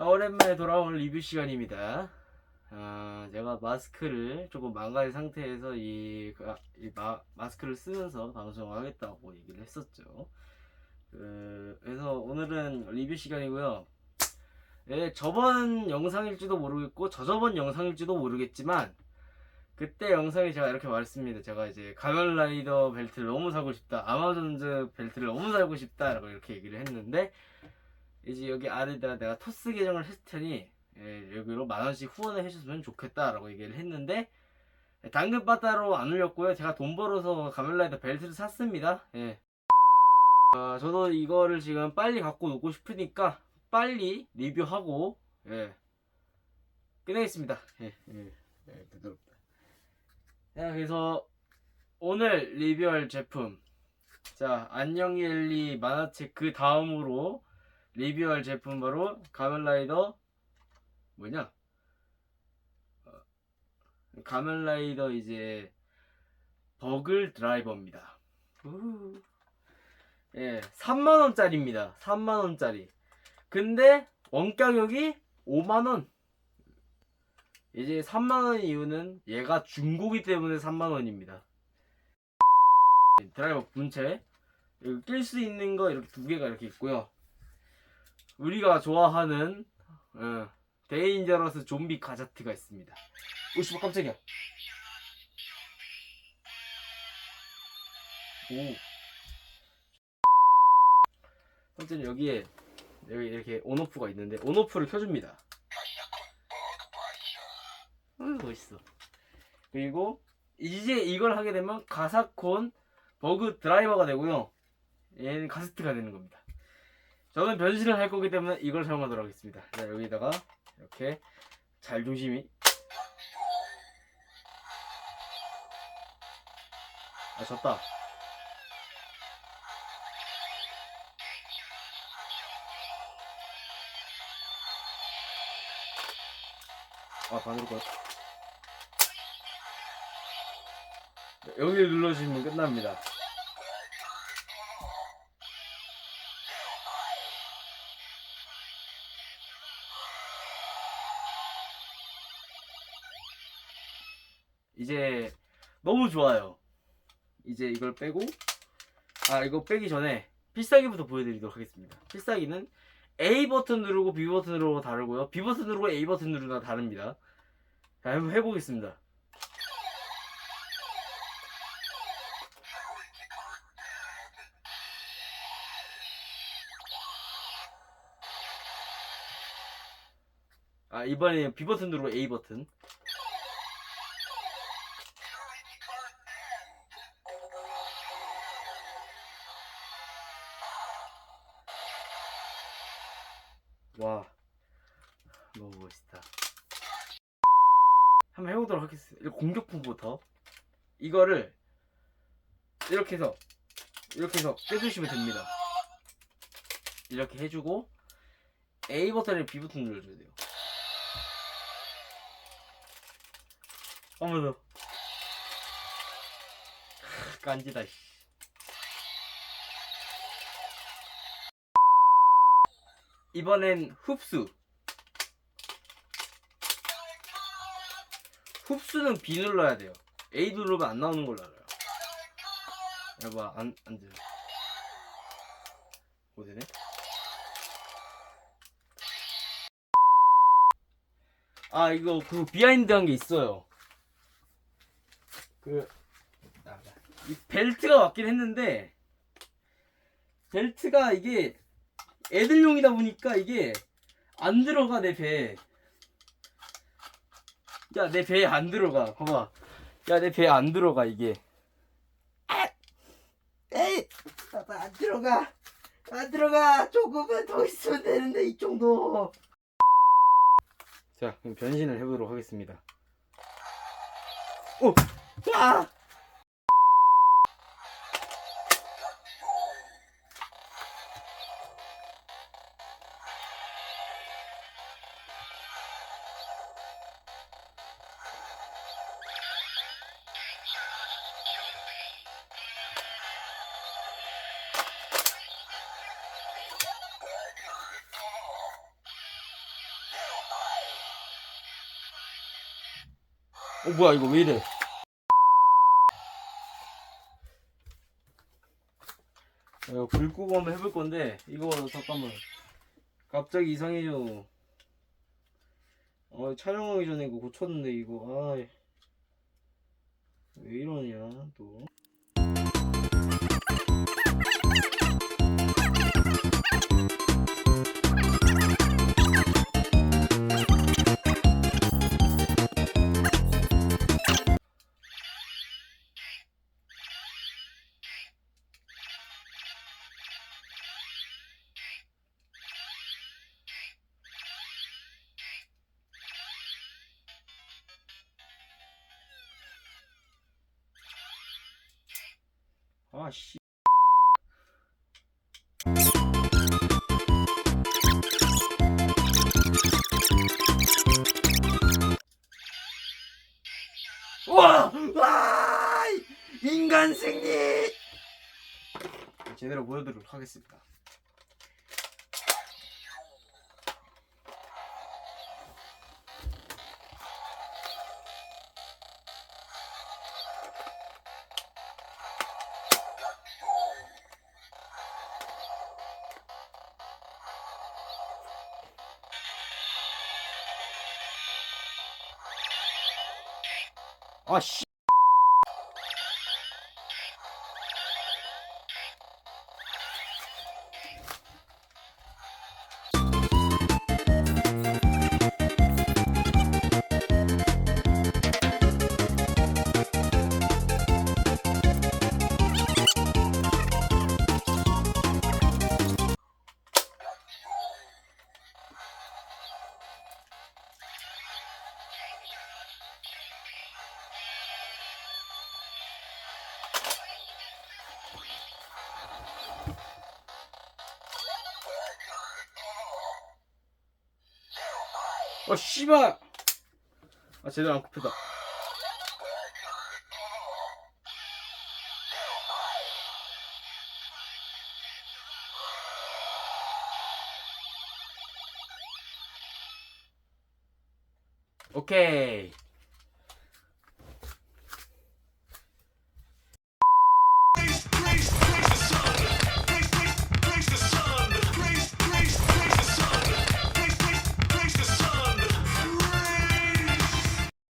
아, 오랜만에 돌아온 리뷰 시간입니다. 아, 제가 마스크를 조금 망가진 상태에서 이, 그, 아, 이 마, 마스크를 쓰면서 방송을 하겠다고 얘기를 했었죠. 그, 그래서 오늘은 리뷰 시간이고요. 예, 저번 영상일지도 모르겠고, 저저번 영상일지도 모르겠지만, 그때 영상에 제가 이렇게 말했습니다. 제가 이제 가면라이더 벨트를 너무 사고 싶다. 아마존즈 벨트를 너무 사고 싶다 라고 이렇게 얘기를 했는데, 이제 여기 아래다가 내가 토스 계정을 했을 테니 예, 여기로 만 원씩 후원을 해주셨으면 좋겠다라고 얘기를 했는데 예, 당근 바다로 안 올렸고요. 제가 돈 벌어서 가멜라이더 벨트를 샀습니다. 예. 아, 저도 이거를 지금 빨리 갖고 오고 싶으니까 빨리 리뷰하고 예. 끝내겠습니다. 예, 예, 예. 자, 그래서 오늘 리뷰할 제품 자 안녕히 엘리 만화책 그 다음으로 리뷰할 제품 바로 가면라이더 뭐냐? 어, 가면라이더 이제 버글 드라이버입니다. 예, 3만 원짜리입니다. 3만 원짜리. 근데 원가격이 5만 원. 이제 3만 원 이유는 얘가 중고기 때문에 3만 원입니다. 드라이버 본체 낄 수 있는 거 이렇게 두 개가 이렇게 있고요. 우리가 좋아하는 어, 데인저러스 좀비 가자트가 있습니다. 오씨 뭐 깜짝이야. 오. 첫째는 여기에 여기 이렇게 온오프가 있는데 온오프를 켜줍니다. 음, 멋있어. 그리고 이제 이걸 하게 되면 가사콘 버그 드라이버가 되고요. 얘는 가스트가 되는 겁니다. 저는 변신을 할 거기 때문에 이걸 사용하도록 하겠습니다. 자, 여기다가 이렇게 잘 조심히. 아, 졌다. 아, 반으로 거. 여기를 눌러주시면 끝납니다. 이제 너무 좋아요. 이제 이걸 빼고 아 이거 빼기 전에 필살기부터 보여드리도록 하겠습니다. 필살기는 A 버튼 누르고 B 버튼 누르고 다르고요. B 버튼 누르고 A 버튼 누르다 다릅니다. 자 한번 해보겠습니다. 아 이번에 B 버튼 누르고 A 버튼. 와 너무 멋있다. 한번 해보도록 하겠습니다. 이거 공격풍부터 이거를 이렇게 해서 이렇게 해서 빼주시면 됩니다. 이렇게 해주고 A 버튼에 B 버튼 눌러줘야 돼요. 더. 크, 깐지다 씨. 이번엔 흡수. 흡수는 B 눌러야 돼요. A 누르면 안 나오는 걸로 알아요. 여봐, 안, 안 돼. 뭐 되네? 아, 이거, 그, 비하인드 한 게 있어요. 그, 나, 나. 이 벨트가 왔긴 했는데, 벨트가 이게, 애들용이다 보니까 이게 안 들어가 내 배에 야 내 배에 안 들어가. 봐봐. 야 내 배에 안 들어가 이게. 아! 에이. 봐봐 안 들어가. 안 들어가. 조금만 더 있으면 되는데 이 정도. 자 그럼 변신을 해보도록 하겠습니다. 오! 아! 어 뭐야 이거 왜 이래? 이거 불 끄고 한번 해볼 건데 이거 잠깐만 갑자기 이상해져. 어 촬영하기 전에 이거 고쳤는데 이거 아왜 이러냐 아 씨. 와! 와! 인간 승리! 제대로 보여드리도록 하겠습니다. 아 씨. 어 씨발. 아 제대로 안 굽혔다. 오케이.